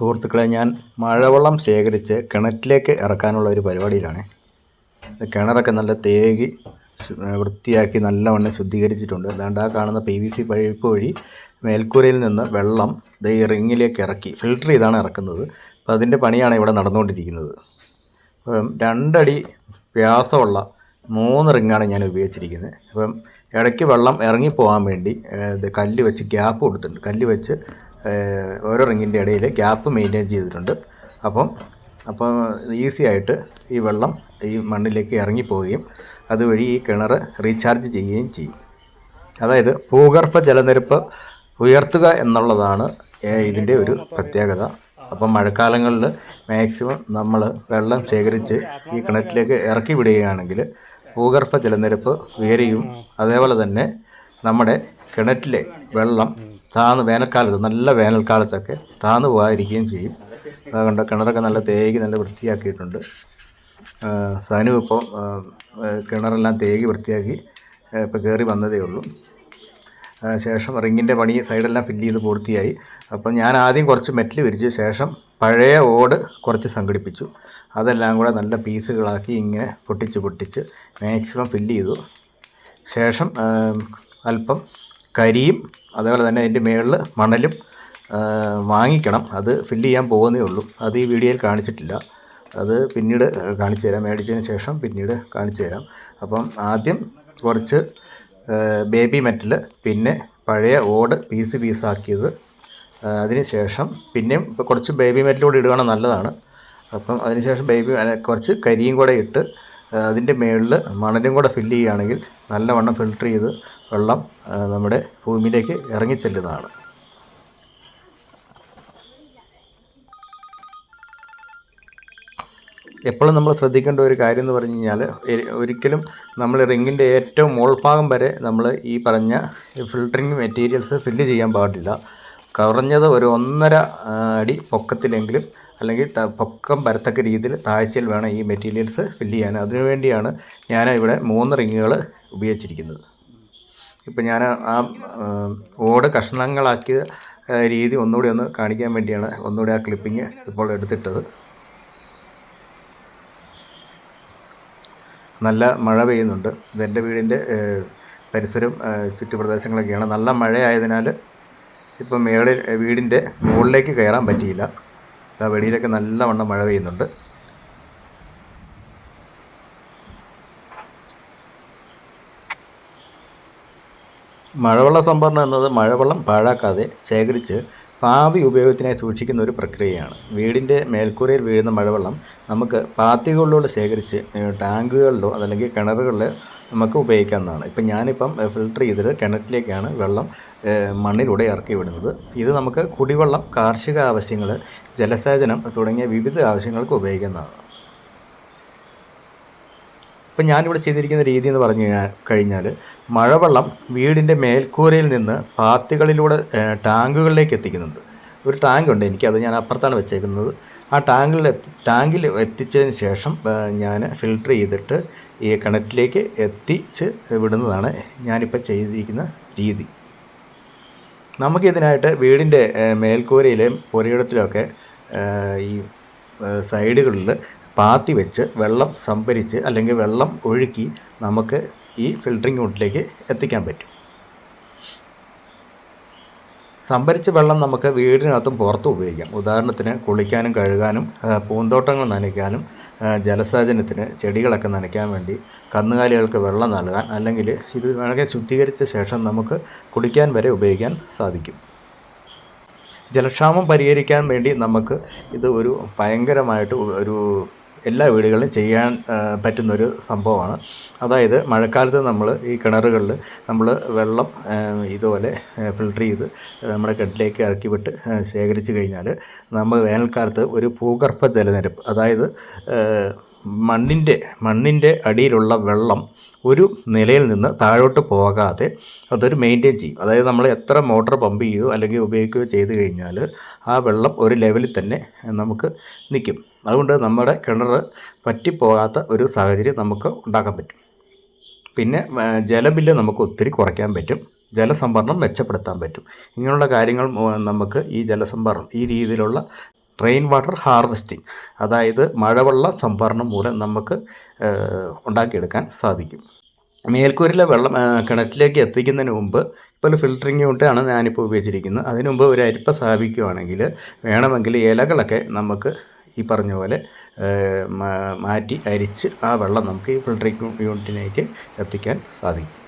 സുഹൃത്തുക്കളെ ഞാൻ മഴവെള്ളം ശേഖരിച്ച് കിണറ്റിലേക്ക് ഇറക്കാനുള്ള ഒരു പരിപാടിയിലാണ്. കിണറൊക്കെ നല്ല തേകി വൃത്തിയാക്കി നല്ലവണ്ണം ശുദ്ധീകരിച്ചിട്ടുണ്ട്. അതുകൊണ്ട് ആ കാണുന്ന പി വി സി പൈപ്പ് വഴി മേൽക്കൂരയിൽ നിന്ന് വെള്ളം ഈ റിങ്ങിലേക്ക് ഇറക്കി ഫിൽട്ടർ ചെയ്താണ് ഇറക്കുന്നത്. അപ്പോൾ അതിന്റെ പണിയാണ് ഇവിടെ നടന്നുകൊണ്ടിരിക്കുന്നത്. അപ്പം രണ്ടടി വ്യാസമുള്ള മൂന്ന് റിങ്ങാണ് ഞാൻ ഉപയോഗിച്ചിരിക്കുന്നത്. അപ്പം ഇടയ്ക്ക് വെള്ളം ഇറങ്ങി പോകാൻ വേണ്ടി ഇത് കല്ല് വെച്ച് ഗ്യാപ്പ് കൊടുത്തിട്ടുണ്ട്. കല്ല് വെച്ച് ഓരോ റിങ്ങിന്റെ ഇടയിൽ ഗ്യാപ്പ് മെയിന്റെയിൻ ചെയ്തിട്ടുണ്ട്. അപ്പം അപ്പോൾ ഈസി ആയിട്ട് ഈ വെള്ളം ഈ മണ്ണിലേക്ക് ഇറങ്ങിപ്പോവുകയും അതുവഴി ഈ കിണർ റീചാർജ് ചെയ്യുകയും ചെയ്യും. അതായത് ഭൂഗർഭ ജലനിരപ്പ് ഉയർത്തുക എന്നുള്ളതാണ് ഇതിന്റെ ഒരു പ്രത്യേകത. അപ്പം മഴക്കാലങ്ങളിൽ മാക്സിമം നമ്മൾ വെള്ളം ശേഖരിച്ച് ഈ കിണറ്റിലേക്ക് ഇറക്കി വിടുകയാണെങ്കിൽ ഭൂഗർഭ ജലനിരപ്പ് ഉയരുകയും അതേപോലെ തന്നെ നമ്മുടെ കിണറ്റിലെ വെള്ളം താന്ന് വേനൽക്കാലത്ത് നല്ല വേനൽക്കാലത്തൊക്കെ താന്ന് പോകാതിരിക്കുകയും ചെയ്യും. അതുകൊണ്ട് കിണറൊക്കെ നല്ല തേകി നല്ല വൃത്തിയാക്കിയിട്ടുണ്ട്. സനു ഇപ്പം കിണറെല്ലാം തേകി വൃത്തിയാക്കി ഇപ്പോൾ കയറി വന്നതേ ഉള്ളൂ. ശേഷം റിങ്ങിന്റെ പണി സൈഡെല്ലാം ഫില്ല് ചെയ്ത് പൂർത്തിയായി. അപ്പം ഞാൻ ആദ്യം കുറച്ച് മെറ്റൽ വിരിച്ചു ശേഷം പഴയ ഓട് കുറച്ച് സംഘടിപ്പിച്ചു. അതെല്ലാം കൂടെ നല്ല പീസുകളാക്കി ഇങ്ങനെ പൊട്ടിച്ച് പൊട്ടിച്ച് മാക്സിമം ഫില്ല് ചെയ്തു. ശേഷം അല്പം കരിയും അതേപോലെ തന്നെ അതിന്റെ മുകളിൽ മണലും വാങ്ങിക്കണം. അത് ഫില്ല് ചെയ്യാൻ പോകുന്നേ ഉള്ളൂ. അത് ഈ വീഡിയോയിൽ കാണിച്ചിട്ടില്ല. അത് പിന്നീട് കാണിച്ചു തരാം. മേടിച്ചതിന് ശേഷം പിന്നീട് കാണിച്ചു തരാം. അപ്പം ആദ്യം കുറച്ച് ബേബി മെറ്റൽ പിന്നെ പഴയ ഓട് പീസ് പീസാക്കിയത് അതിന് ശേഷം പിന്നെയും ഇപ്പോൾ കുറച്ച് ബേബി മെറ്റൽ കൂടി ഇടുകയാണ് നല്ലതാണ്. അപ്പം അതിനുശേഷം ബേബി കുറച്ച് കരിയും കൂടെ ഇട്ട് അതിന്റെ മുകളിൽ മണലും കൂടെ ഫില്ല് ചെയ്യുകയാണെങ്കിൽ നല്ലവണ്ണം ഫിൽട്ടർ ചെയ്ത് വെള്ളം നമ്മുടെ ഭൂമിയിലേക്ക് ഇറങ്ങിച്ചെല്ലുന്നതാണ് എപ്പോഴും നമ്മൾ ശ്രദ്ധിക്കേണ്ട ഒരു കാര്യം എന്ന് പറഞ്ഞു കഴിഞ്ഞാൽ ഒരിക്കലും നമ്മൾ റിങ്ങിന്റെ ഏറ്റവും മുകൾഭാഗം വരെ നമ്മൾ ഈ പറഞ്ഞ ഫിൽറ്ററിങ് മെറ്റീരിയൽസ് ഫില്ല് ചെയ്യാൻ പാടില്ല. കുറഞ്ഞത് ഒരു ഒന്നര അടി പൊക്കത്തിലെങ്കിലും അല്ലെങ്കിൽ പൊക്കം വരത്തക്ക രീതിയിൽ താഴ്ചയിൽ വേണം ഈ മെറ്റീരിയൽസ് ഫില്ല് ചെയ്യാൻ. അതിനുവേണ്ടിയാണ് ഞാൻ ഇവിടെ മൂന്ന് റിങ്ങുകൾ ഉപയോഗിച്ചിരിക്കുന്നത്. ഇപ്പം ഞാൻ ആ ഓട് കഷ്ണങ്ങളാക്കിയ രീതി ഒന്നുകൂടി ഒന്ന് കാണിക്കാൻ വേണ്ടിയാണ് ഒന്നുകൂടി ആ ക്ലിപ്പിങ് ഇപ്പോൾ എടുത്തിട്ടത്. നല്ല മഴ പെയ്യുന്നുണ്ട്. ഇതെന്റെ വീടിന്റെ പരിസരം ചുറ്റുപ്രദേശങ്ങളൊക്കെയാണ്. നല്ല മഴയായതിനാൽ ഇപ്പം മേളിൽ വീടിന്റെ മുകളിലേക്ക് കയറാൻ പറ്റിയില്ല. വെളിയിലൊക്കെ നല്ലവണ്ണം മഴ പെയ്യുന്നുണ്ട്. മഴവെള്ള സംഭരണം എന്നത് മഴവെള്ളം പാഴാക്കാതെ ശേഖരിച്ച് ഭാവി ഉപയോഗത്തിനായി സൂക്ഷിക്കുന്ന ഒരു പ്രക്രിയയാണ്. വീടിന്റെ മേൽക്കൂരയിൽ വീഴുന്ന മഴവെള്ളം നമുക്ക് പാത്തികളിലൂടെ ശേഖരിച്ച് ടാങ്കുകളിലോ അതല്ലെങ്കിൽ കിണറുകളിലോ നമുക്ക് ഉപയോഗിക്കാവുന്നതാണ്. ഇപ്പം ഞാനിപ്പം ഫിൽട്ടർ ചെയ്തിട്ട് കിണറ്റിലേക്കാണ് വെള്ളം മണ്ണിലൂടെ ഇറക്കി വിടുന്നത്. ഇത് നമുക്ക് കുടിവെള്ളം കാർഷിക ആവശ്യങ്ങൾ ജലസേചനം തുടങ്ങിയ വിവിധ ആവശ്യങ്ങൾക്ക് ഉപയോഗിക്കുന്നതാണ് ഇപ്പം ഞാനിവിടെ ചെയ്തിരിക്കുന്ന രീതി എന്ന് പറഞ്ഞു കഴിഞ്ഞാൽ മഴവെള്ളം വീടിന്റെ മേൽക്കൂരയിൽ നിന്ന് പാത്തികളിലൂടെ ടാങ്കുകളിലേക്ക് എത്തിക്കുന്നുണ്ട്. ഒരു ടാങ്ക് ഉണ്ട് എനിക്കത് ഞാൻ അപ്പുറത്താണ് വെച്ചേക്കുന്നത്. ആ ടാങ്കിൽ എത്തി ടാങ്കിൽ എത്തിച്ചതിന് ശേഷം ഞാൻ ഫിൽട്ടർ ചെയ്തിട്ട് ഈ കിണറ്റിലേക്ക് എത്തിച്ച് വിടുന്നതാണ് ഞാനിപ്പോൾ ചെയ്തിരിക്കുന്ന രീതി. നമുക്കിതിനായിട്ട് വീടിന്റെ മേൽക്കൂരയിലെയും പുരയിടത്തിലൊക്കെ ഈ സൈഡുകളിൽ പാത്തി വെച്ച് വെള്ളം സംഭരിച്ച് അല്ലെങ്കിൽ വെള്ളം ഒഴുക്കി നമുക്ക് ഈ ഫിൽറ്ററിംഗ് യൂണിറ്റിലേക്ക് എത്തിക്കാൻ പറ്റും. സംഭരിച്ച വെള്ളം നമുക്ക് വീടിനകത്തും പുറത്തും ഉപയോഗിക്കാം. ഉദാഹരണത്തിന് കുളിക്കാനും കഴുകാനും പൂന്തോട്ടങ്ങൾ നനയ്ക്കാനും ജലസേചനത്തിന് ചെടികളൊക്കെ നനയ്ക്കാൻ വേണ്ടി കന്നുകാലികൾക്ക് വെള്ളം നൽകാൻ അല്ലെങ്കിൽ ഇത് വളരെ ശുദ്ധീകരിച്ച ശേഷം നമുക്ക് കുടിക്കാൻ വരെ ഉപയോഗിക്കാൻ സാധിക്കും. ജലക്ഷാമം പരിഹരിക്കാൻ വേണ്ടി നമുക്ക് ഇത് ഒരു ഭയങ്കരമായിട്ട് ഒരു എല്ലാ വീടുകളിലും ചെയ്യാൻ പറ്റുന്നൊരു സംഭവമാണ്. അതായത് മഴക്കാലത്ത് നമ്മൾ ഈ കിണറുകളിൽ നമ്മൾ വെള്ളം ഇതുപോലെ ഫിൽട്ടർ ചെയ്ത് നമ്മുടെ കെട്ടിലേക്ക് ഇറക്കി വിട്ട് ശേഖരിച്ച് കഴിഞ്ഞാൽ നമ്മൾ വേനൽക്കാലത്ത് ഒരു ഭൂഗർഭ ജലനിരപ്പ് അതായത് മണ്ണിന്റെ മണ്ണിന്റെ അടിയിലുള്ള വെള്ളം ഒരു നിലയിൽ നിന്ന് താഴോട്ട് പോകാതെ അതൊരു മെയിന്റെയിൻ ചെയ്യും. അതായത് നമ്മൾ എത്ര മോട്ടർ പമ്പ് ചെയ്യുകയോ അല്ലെങ്കിൽ ഉപയോഗിക്കുകയോ ചെയ്ത് കഴിഞ്ഞാൽ ആ വെള്ളം ഒരു ലെവലിൽ തന്നെ നമുക്ക് നിൽക്കും. അതുകൊണ്ട് നമ്മുടെ കിണർ പറ്റിപ്പോകാത്ത ഒരു സാഹചര്യം നമുക്ക് ഉണ്ടാക്കാൻ പറ്റും. പിന്നെ ജലബില്ല് നമുക്ക് ഒത്തിരി കുറയ്ക്കാൻ പറ്റും. ജലസംഭരണം മെച്ചപ്പെടുത്താൻ പറ്റും. ഇങ്ങനെയുള്ള കാര്യങ്ങൾ നമുക്ക് ഈ ജലസംഭരണം ഈ രീതിയിലുള്ള റെയിൻ വാട്ടർ ഹാർവെസ്റ്റിംഗ് അതായത് മഴവെള്ള സംഭരണം മൂലം നമുക്ക് ഉണ്ടാക്കിയെടുക്കാൻ സാധിക്കും. മേൽക്കൂരിലെ വെള്ളം കിണറ്റിലേക്ക് എത്തിക്കുന്നതിന് മുമ്പ് ഇപ്പോൾ ഫിൽറ്ററിംഗ് യൂണിറ്റാണ് ഞാനിപ്പോൾ ഉപയോഗിച്ചിരിക്കുന്നത്. അതിന് മുമ്പ് ഒരു അരിപ്പ സ്ഥാപിക്കുകയാണെങ്കിൽ വേണമെങ്കിൽ ഇലകളൊക്കെ നമുക്ക് ഈ പറഞ്ഞ പോലെ മാറ്റി അരിച്ച് ആ വെള്ളം നമുക്ക് ഈ ഫിൽറ്ററിംഗ് യൂണിറ്റിലേക്ക് എത്തിക്കാൻ സാധിക്കും.